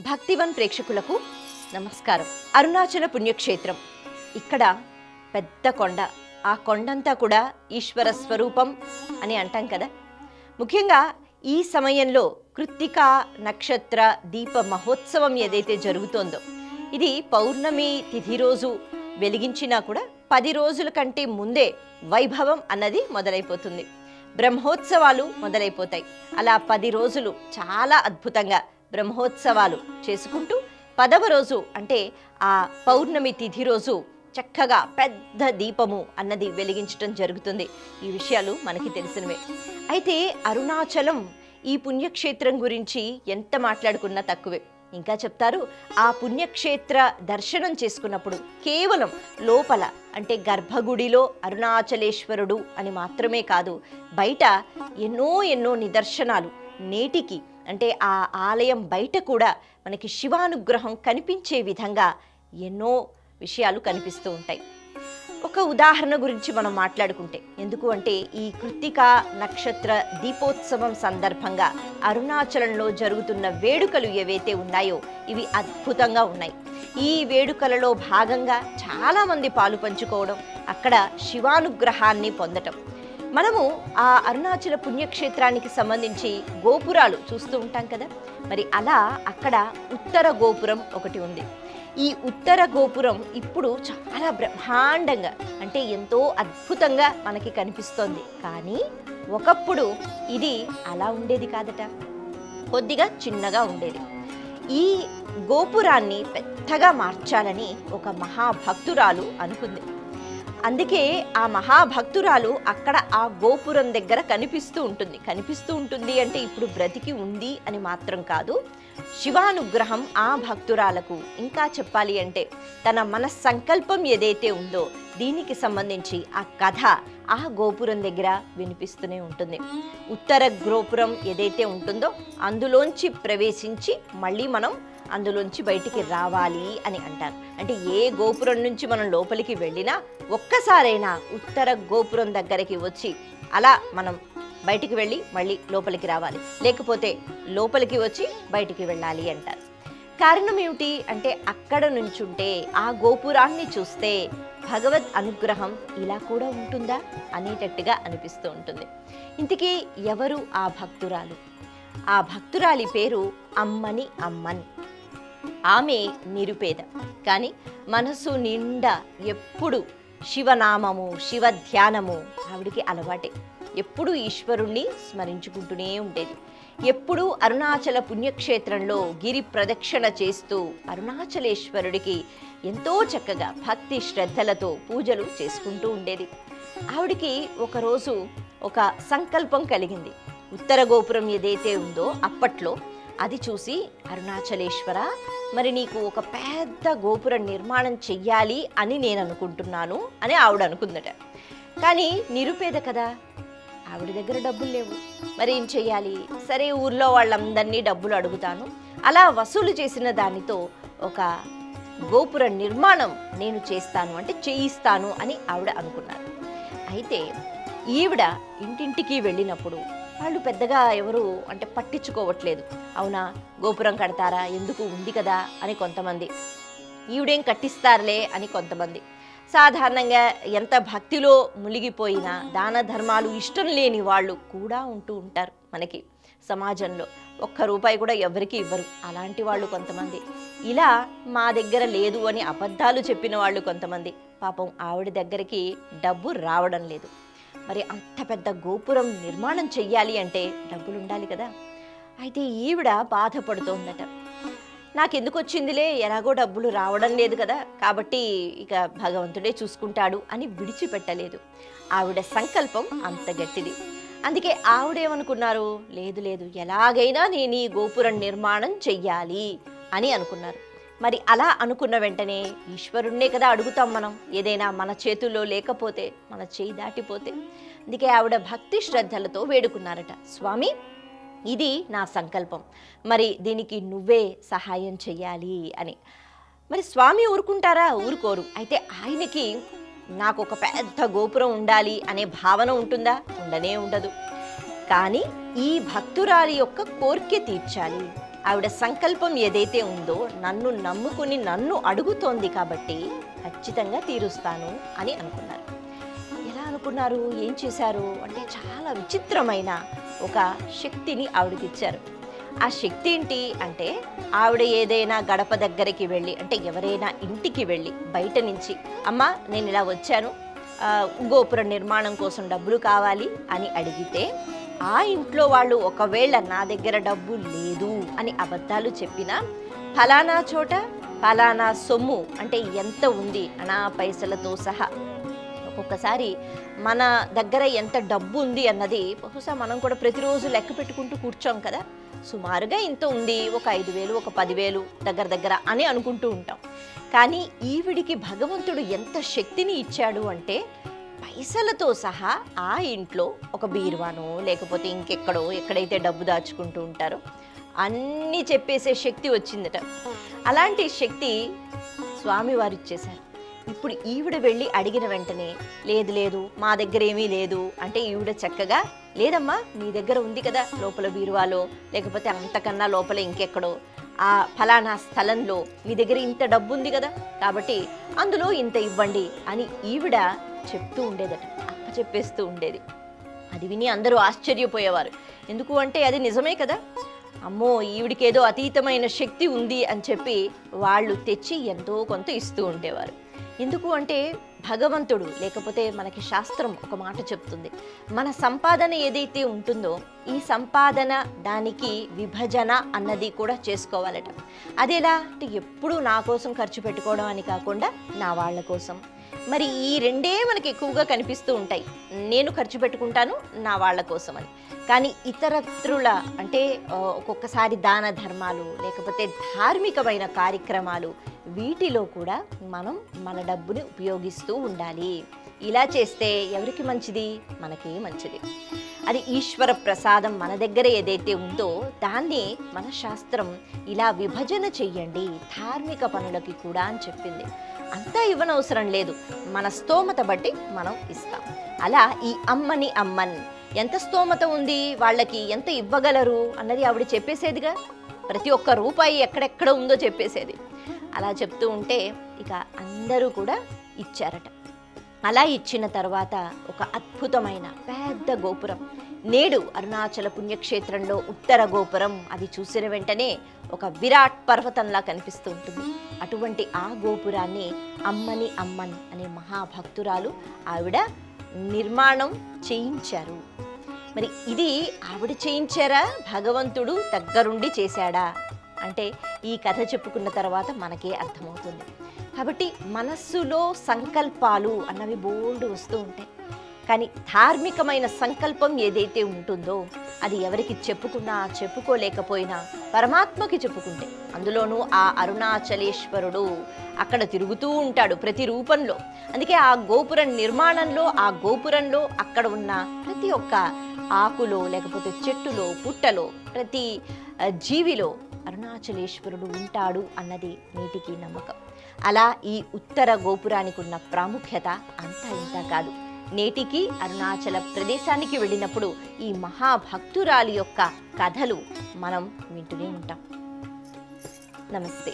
భక్తివన్ ప్రేక్షకులకు నమస్కారం. అరుణాచల పుణ్యక్షేత్రం. ఇక్కడ పెద్ద కొండ. ఆ కొండంతా కూడా ఈశ్వర స్వరూపం అని అంటాం కదా. ముఖ్యంగా ఈ సమయంలో కృత్తికా నక్షత్ర దీప మహోత్సవం ఏదైతే జరుగుతోందో ఇది పౌర్ణమి తిథి రోజు వెలిగించినా కూడా పది రోజుల కంటే ముందే వైభవం అన్నది మొదలైపోతుంది. బ్రహ్మోత్సవాలు మొదలైపోతాయి. అలా పది రోజులు చాలా అద్భుతంగా బ్రహ్మోత్సవాలు చేసుకుంటూ పదవ రోజు అంటే ఆ పౌర్ణమి తిథి రోజు చక్కగా పెద్ద దీపము అన్నది వెలిగించడం జరుగుతుంది. ఈ విషయాలు మనకి తెలిసినవే. అయితే అరుణాచలం ఈ పుణ్యక్షేత్రం గురించి ఎంత మాట్లాడుకున్నా తక్కువే. ఇంకా చెప్తారు ఆ పుణ్యక్షేత్ర దర్శనం చేసుకున్నప్పుడు కేవలం లోపల అంటే గర్భగుడిలో అరుణాచలేశ్వరుడు అని మాత్రమే కాదు బయట ఎన్నో ఎన్నో నిదర్శనాలు నేటికి అంటే ఆ ఆలయం బయట కూడా మనకి శివానుగ్రహం కనిపించే విధంగా ఎన్నో విషయాలు కనిపిస్తూ ఉంటాయి. ఒక ఉదాహరణ గురించి మనం మాట్లాడుకుంటే ఎందుకు అంటే ఈ కృత్తిక నక్షత్ర దీపోత్సవం సందర్భంగా అరుణాచలంలో జరుగుతున్న వేడుకలు ఏవైతే ఉన్నాయో ఇవి అద్భుతంగా ఉన్నాయి. ఈ వేడుకలలో భాగంగా చాలామంది పాలు పంచుకోవడం అక్కడ శివానుగ్రహాన్ని పొందటం మనము ఆ అరుణాచల పుణ్యక్షేత్రానికి సంబంధించి గోపురాలు చూస్తూ ఉంటాం కదా. మరి అలా అక్కడ ఉత్తర గోపురం ఒకటి ఉంది. ఈ ఉత్తర గోపురం ఇప్పుడు చాలా బ్రహ్మాండంగా అంటే ఎంతో అద్భుతంగా మనకి కనిపిస్తోంది. కానీ ఒకప్పుడు ఇది అలా ఉండేది కాదట. కొద్దిగా చిన్నగా ఉండేది. ఈ గోపురాన్ని పెద్దగా మార్చాలని ఒక మహాభక్తురాలు అనుకుంది. అందుకే ఆ మహాభక్తురాలు అక్కడ ఆ గోపురం దగ్గర కనిపిస్తూ ఉంటుంది. కనిపిస్తూ ఉంటుంది అంటే ఇప్పుడు బ్రతికి ఉంది అని మాత్రం కాదు. శివానుగ్రహం ఆ భక్తురాలకు ఇంకా చెప్పాలి అంటే తన మన సంకల్పం ఏదైతే ఉందో దీనికి సంబంధించి ఆ కథ ఆ గోపురం దగ్గర వినిపిస్తూనే ఉంటుంది. ఉత్తర గోపురం ఏదైతే ఉంటుందో అందులోంచి ప్రవేశించి మళ్ళీ మనం అందులోంచి బయటికి రావాలి అని అంటారు. అంటే ఏ గోపురం నుంచి మనం లోపలికి వెళ్ళినా ఒక్కసారైనా ఉత్తర గోపురం దగ్గరికి వచ్చి అలా మనం బయటికి వెళ్ళి మళ్ళీ లోపలికి రావాలి. లేకపోతే లోపలికి వచ్చి బయటికి వెళ్ళాలి అంటారు. కారణం ఏమిటి? అంటే అక్కడ నుంచుంటే ఆ గోపురాన్ని చూస్తే భగవద్ అనుగ్రహం ఇలా కూడా ఉంటుందా? అనేటట్టుగా అనిపిస్తూ ఉంటుంది. ఇంతకీ ఎవరు ఆ భక్తురాలు? ఆ భక్తురాలి పేరు అమ్మని అమ్మన్. ఆమె నిరుపేద. కానీ మనసు నిండా ఎప్పుడు శివనామము శివ ధ్యానము ఆవిడికి అలవాటే. ఎప్పుడూ ఈశ్వరుణ్ణి స్మరించుకుంటూనే ఉండేది. ఎప్పుడూ అరుణాచల పుణ్యక్షేత్రంలో గిరి ప్రదక్షిణ చేస్తూ అరుణాచలేశ్వరుడికి ఎంతో చక్కగా భక్తి శ్రద్ధలతో పూజలు చేసుకుంటూ ఉండేది. ఆవిడికి ఒకరోజు ఒక సంకల్పం కలిగింది. ఉత్తర గోపురం ఏదైతే ఉందో అప్పట్లో అది చూసి అరుణాచలేశ్వర మరి నీకు ఒక పెద్ద గోపురం నిర్మాణం చెయ్యాలి అని నేను అనుకుంటున్నాను అని ఆవిడ అనుకుందట. కానీ నిరుపేద కదా. ఆవిడ దగ్గర డబ్బులు లేవు. మరి ఏం చెయ్యాలి? సరే ఊర్లో వాళ్ళందరినీ డబ్బులు అడుగుతాను. అలా వసూలు చేసిన దానితో ఒక గోపుర నిర్మాణం నేను చేస్తాను అంటే చేయిస్తాను అని ఆవిడ అనుకున్నారు. అయితే ఈవిడ ఇంటింటికి వెళ్ళినప్పుడు వాళ్ళు పెద్దగా ఎవరు అంటే పట్టించుకోవట్లేదు. అవునా? గోపురం కడతారా? ఎందుకు? ఉంది కదా అని కొంతమంది. ఈవిడేం కట్టిస్తారులే అని కొంతమంది. సాధారణంగా ఎంత భక్తిలో మునిగిపోయినా దాన ధర్మాలు ఇష్టం లేని వాళ్ళు కూడా ఉంటూ ఉంటారు మనకి సమాజంలో. ఒక్క రూపాయి కూడా ఎవరికి ఇవ్వరు. అలాంటి వాళ్ళు కొంతమంది. ఇలా మా దగ్గర లేదు అని అబద్ధాలు చెప్పిన వాళ్ళు కొంతమంది. పాపం ఆవిడ దగ్గరికి డబ్బు రావడం లేదు. మరి అంత పెద్ద గోపురం నిర్మాణం చెయ్యాలి అంటే డబ్బులు ఉండాలి కదా. అయితే ఈవిడ బాధపడుతోందట. నాకెందుకు వచ్చిందిలే ఎలాగో డబ్బులు రావడం లేదు కదా. కాబట్టి ఇక భగవంతుడే చూసుకుంటాడు అని విడిచిపెట్టలేదు. ఆవిడ సంకల్పం అంత గట్టిది. అందుకే ఆవిడేమనుకున్నారు? లేదు లేదు ఎలాగైనా నేను ఈ గోపురం నిర్మాణం చెయ్యాలి అని అనుకున్నారు. మరి అలా అనుకున్న వెంటనే ఈశ్వరుణ్ణే కదా అడుగుతాం మనం. ఏదైనా మన చేతుల్లో లేకపోతే మన చేయి దాటిపోతే. అందుకే ఆవిడ భక్తి శ్రద్ధలతో వేడుకున్నారట. స్వామి ఇది నా సంకల్పం. మరి దీనికి నువ్వే సహాయం చెయ్యాలి అని. మరి స్వామి ఊరుకుంటారా? ఊరుకోరు. అయితే ఆయనకి నాకు ఒక పెద్ద గోపురం ఉండాలి అనే భావన ఉంటుందా? ఉండనే ఉండదు. కానీ ఈ భక్తురాలి యొక్క కోరిక తీర్చాలి. ఆవిడ సంకల్పం ఏదైతే ఉందో నన్ను నమ్ముకుని నన్ను అడుగుతోంది కాబట్టి ఖచ్చితంగా తీరుస్తాను అని అనుకున్నారు. ఎలా అనుకున్నారు? ఏం చేశారు? అంటే చాలా విచిత్రమైన ఒక శక్తిని ఆవిడకిచ్చారు. ఆ శక్తి ఏంటి అంటే ఆవిడ ఏదైనా గడప దగ్గరికి వెళ్ళి అంటే ఎవరైనా ఇంటికి వెళ్ళి బయట నుంచి అమ్మ నేను ఇలా వచ్చాను గోపురం గోపుర నిర్మాణం కోసం డబ్బులు కావాలి అని అడిగితే ఆ ఇంట్లో వాళ్ళు ఒకవేళ నా దగ్గర డబ్బు లేదు అని అబద్ధాలు చెప్పినా ఫలానా చోట ఫలానా సొమ్ము అంటే ఎంత ఉంది అనా పైసలతో సహా ఒక్కొక్కసారి మన దగ్గర ఎంత డబ్బు ఉంది అన్నది బహుశా మనం కూడా ప్రతిరోజు లెక్క పెట్టుకుంటూ కూర్చోం కదా. సుమారుగా ఇంత ఉంది ఒక ఐదు వేలు ఒక పదివేలు దగ్గర దగ్గర అని అనుకుంటూ ఉంటాం. కానీ ఈవిడికి భగవంతుడు ఎంత శక్తిని ఇచ్చాడు అంటే పైసలతో సహా ఆ ఇంట్లో ఒక బీరువానో లేకపోతే ఇంకెక్కడో ఎక్కడైతే డబ్బు దాచుకుంటూ ఉంటారో అన్నీ చెప్పేసే శక్తి వచ్చిందట. అలాంటి శక్తి స్వామివారు ఇచ్చేశారు. ఇప్పుడు ఈవిడ వెళ్ళి అడిగిన వెంటనే లేదు లేదు మా దగ్గర ఏమీ లేదు. అంటే ఈవిడ చక్కగా లేదమ్మా మీ దగ్గర ఉంది కదా లోపల బీరువాలో లేకపోతే అంతకన్నా లోపల ఇంకెక్కడో. ఆ ఫలానా స్థలంలో మీ దగ్గర ఇంత డబ్బు ఉంది కదా కాబట్టి అందులో ఇంత ఇవ్వండి అని ఈవిడ చెప్తూ ఉండేదట అప్ప చెప్పేస్తూ ఉండేది. అది విని అందరూ ఆశ్చర్యపోయేవారు. ఎందుకు అంటే అది నిజమే కదా? అమ్మో ఈవిడికి ఏదో అతీతమైన శక్తి ఉంది అని చెప్పి వాళ్ళు తెచ్చి ఎంతో కొంత ఇస్తూ ఉండేవారు. ఎందుకు అంటే భగవంతుడు లేకపోతే మనకి శాస్త్రం ఒక మాట చెప్తుంది. మన సంపాదన ఏదైతే ఉంటుందో ఈ సంపాదన దానికి విభజన అన్నది కూడా చేసుకోవాలట. అదేలా? అంటే ఎప్పుడూ నా కోసం ఖర్చు పెట్టుకోవడం అని కాకుండా నా వాళ్ళ కోసం. మరి ఈ రెండే మనకి ఎక్కువగా కనిపిస్తూ ఉంటాయి. నేను ఖర్చు పెట్టుకుంటాను నా వాళ్ళ కోసం అని కానీ ఇతరత్రుల అంటే ఒక్కొక్కసారి దాన ధర్మాలు లేకపోతే ధార్మికమైన కార్యక్రమాలు వీటిలో కూడా మనం మన డబ్బుని ఉపయోగిస్తూ ఉండాలి. ఇలా చేస్తే ఎవరికి మంచిది? మనకే మంచిది. అది ఈశ్వర ప్రసాదం మన దగ్గర ఏదైతే ఉందో దాన్ని మన శాస్త్రం ఇలా విభజన చెయ్యండి ధార్మిక పనులకి కూడా అని చెప్పింది. అంతా ఇవ్వనవసరం లేదు. మన స్తోమత బట్టి మనం ఇస్తాం. అలా ఈ అమ్మని అమ్మన్ ఎంత స్తోమత ఉంది? వాళ్ళకి ఎంత ఇవ్వగలరు? అన్నది ఆవిడ చెప్పేసేదిగా? ప్రతి ఒక్క రూపాయి ఎక్కడెక్కడ ఉందో చెప్పేసేది. అలా చెప్తూ ఉంటే ఇక అందరూ కూడా ఇచ్చారట. అలా ఇచ్చిన తర్వాత ఒక అద్భుతమైన పెద్ద గోపురం. నేడు అరుణాచల పుణ్యక్షేత్రంలో ఉత్తర గోపురం. అది చూసిన వెంటనే ఒక విరాట్ పర్వతంలా కనిపిస్తూ ఉంటుంది అటువంటి ఆ గోపురాన్ని అమ్మని అమ్మన్ అనే మహాభక్తురాలు ఆవిడ నిర్మాణం చేయించారు. మరి ఇది ఆవిడ చేయించారా? భగవంతుడు దగ్గరుండి చేశాడా? అంటే ఈ కథ చెప్పుకున్న తర్వాత మనకే అర్థమవుతుంది. కాబట్టి మనస్సులో సంకల్పాలు అన్నవి బోల్డ్ వస్తూ ఉంటాయి. కానీ ధార్మికమైన సంకల్పం ఏదైతే ఉంటుందో అది ఎవరికి చెప్పుకున్నా చెప్పుకోలేకపోయినా పరమాత్మకి చెప్పుకుంటే అందులోనూ ఆ అరుణాచలేశ్వరుడు అక్కడ తిరుగుతూ ఉంటాడు ప్రతి రూపంలో. అందుకే ఆ గోపురం నిర్మాణంలో ఆ గోపురంలో అక్కడ ఉన్న ప్రతి ఒక్క ఆకులో లేకపోతే చెట్టులో పుట్టలో ప్రతి జీవిలో అరుణాచలేశ్వరుడు ఉంటాడు అన్నది నేటికి నమ్మకం. అలా ఈ ఉత్తర గోపురానికి ఉన్న ప్రాముఖ్యత అంతా ఇంత కాదు. నేటికి అరుణాచల ప్రదేశానికి వెళ్ళినప్పుడు ఈ మహాభక్తురాలి యొక్క కథలు మనం వింటూనే ఉంటాం. నమస్తే.